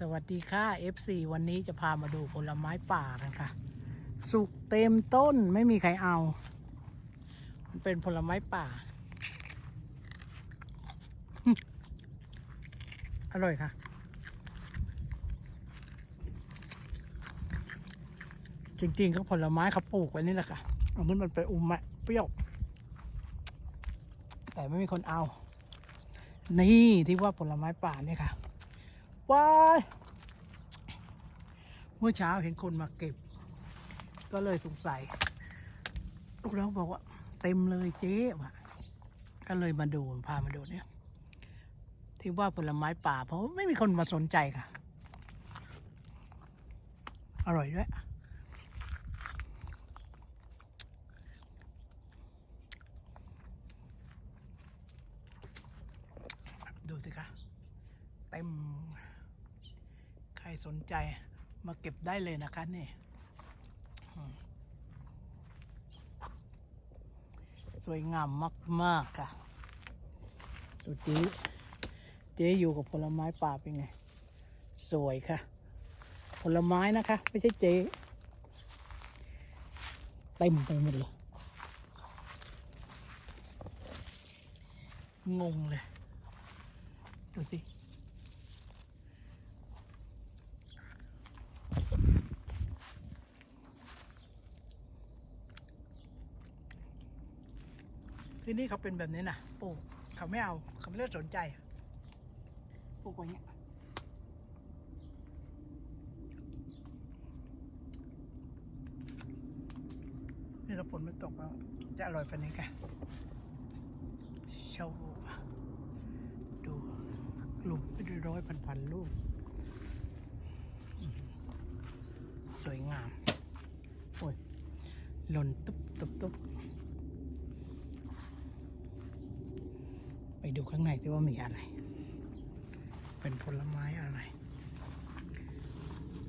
สวัสดีค่ะ FC วันนี้จะพามาดูผลไม้ป่ากันค่ะ สุกเต็มต้นไม่มีใครเอา มันเป็นผลไม้ป่าอืมอร่อยค่ะ จริงๆก็ผลไม้เขาปลูกไว้นี่แหละค่ะเอามันมันไปอุ้มมะเปรี้ยว แต่ไม่มีคนเอา นี่ที่ว่าผลไม้ป่าเนี่ยค่ะ ว้ายเมื่อเช้าเห็นคนมาเก็บ ก็เลยสงสัย ลูกน้องบอกว่า เต็มเลยเจ๊ว่ะก็เลยมาดูพามาดูเนี่ย ที่ว่าผลไม้ป่า เพราะไม่มีคนมาสนใจค่ะ อร่อยด้วยดูสิคะเต็ม รสนใจมาเก็บได้เลยนะคะนี่สวยงามมาก ๆ ค่ะ ดูเจ๊เจ๊อยู่กับผลไม้ป่าเป็นไง สวยค่ะ ผลไม้นะคะ ไม่ใช่เจ๊เต็มไปหมดเลยงงเลย ดูสิ ที่นี่เขาเป็นแบบนี้นะปลูกเขาไม่เอาเขาไม่ได้สนใจปลูกไว้อย่างเงี้ยนี่เราฝนไม่ตกแล้วจะอร่อยฟันนี้กันโชว์ดูลูกไม่ได้ร้อยพันพันๆลูกอื้อหือสวยงาม โอ้ยหล่นตุ๊บตุ๊บตุ๊บ ไป ดูข้างในสิว่ามีอะไร เป็นผลไม้อะไร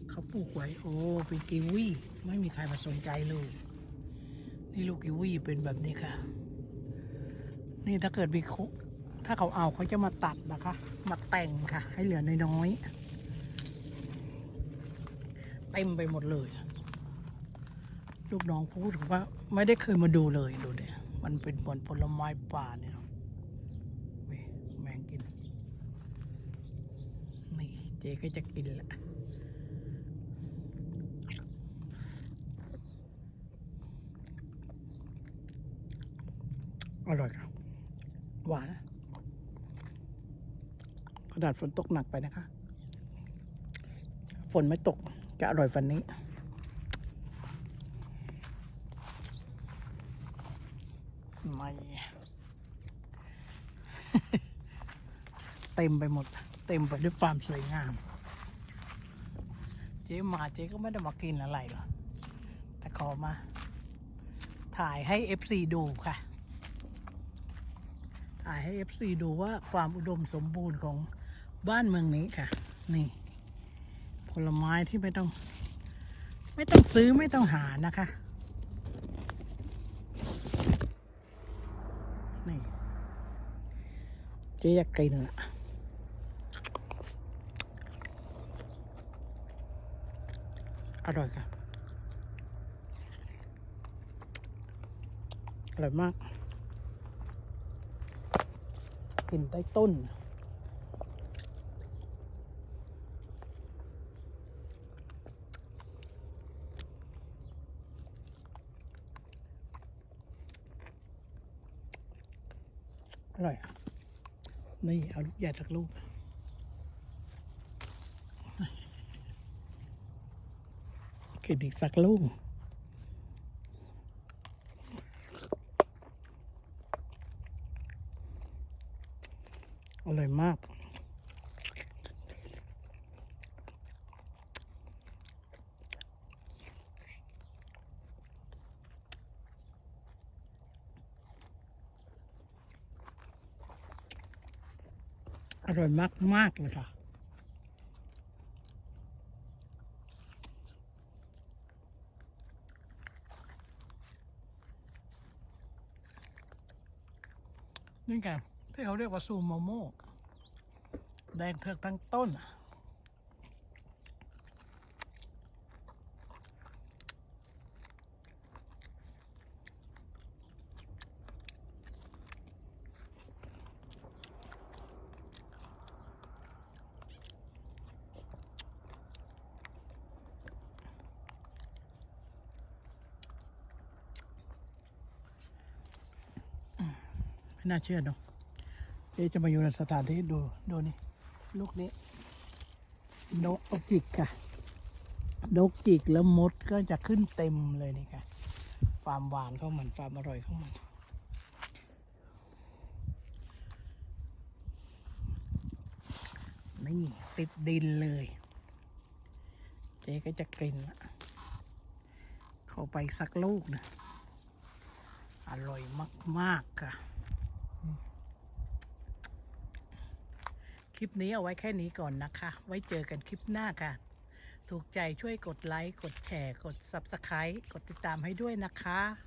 เขาปลูกไว้โอ้เป็นกีวีไม่มีใครมาสนใจเลยนี่ลูกกีวีเป็นแบบนี้ค่ะ นี่ถ้าเกิดมีคุถ้าเขาเอาเขาจะมาตัดนะคะ มาแต่งค่ะ ให้เหลือน้อยๆเต็มไปหมดเลย ลูกน้องพูดว่าไม่ได้เคยมาดูเลยดูเนี่ยมันเป็นผลผลไม้ป่าเนี่ย เว้ยแมงกิน นี่เจ๊ก็จะกินละอร่อยครับหวานขนะกระดฝนตกหนักไปนะคะ ฝนไม่ตกจะอร่อยฟันนี้ไม่ เต็มไปหมด เต็มไปด้วยความสวยงาม เจ๊มาเจ๊ก็ไม่ได้มากินอะไรหรอกแต่ขอมา ถ่ายให้เอฟซีดูค่ะ ถ่ายให้เอฟซีดูว่าความอุดมสมบูรณ์ของบ้านเมืองนี้ค่ะ นี่ ผลไม้ที่ไม่ต้อง ไม่ต้องซื้อไม่ต้องหานะคะ นี่เจ๊อยากกินละ อร่อยค่ะ อร่อยมาก กินใต้ต้น อร่อยอะนี่ เอาลูกใหญ่สักลูก กินอีกสักลูกอร่อยมากอร่อยมากมากๆเลยค่ะ นี่ไงที่เขาเรียกว่าซูโมโมแดงเถือกทั้งต้น น่าเชื่อเนาะเจ๊จะมาอยู่ในสถานที่ดูดูนี่ลูกนี้ นกประจิกค่ะนกจิกแล้วมดก็จะขึ้นเต็มเลยนี่ค่ะความหวานของมันความอร่อยของมันนี่ติดดินเลย เจ๊ก็จะกินละเข้าไปสักลูกนะอร่อยมาก ๆ ค่ะ คลิปนี้เอาไว้แค่นี้ก่อนนะคะ ไว้เจอกันคลิปหน้าค่ะ ถูกใจช่วยกดไลค์ กดแชร์ กด Subscribe กดติดตามให้ด้วยนะคะ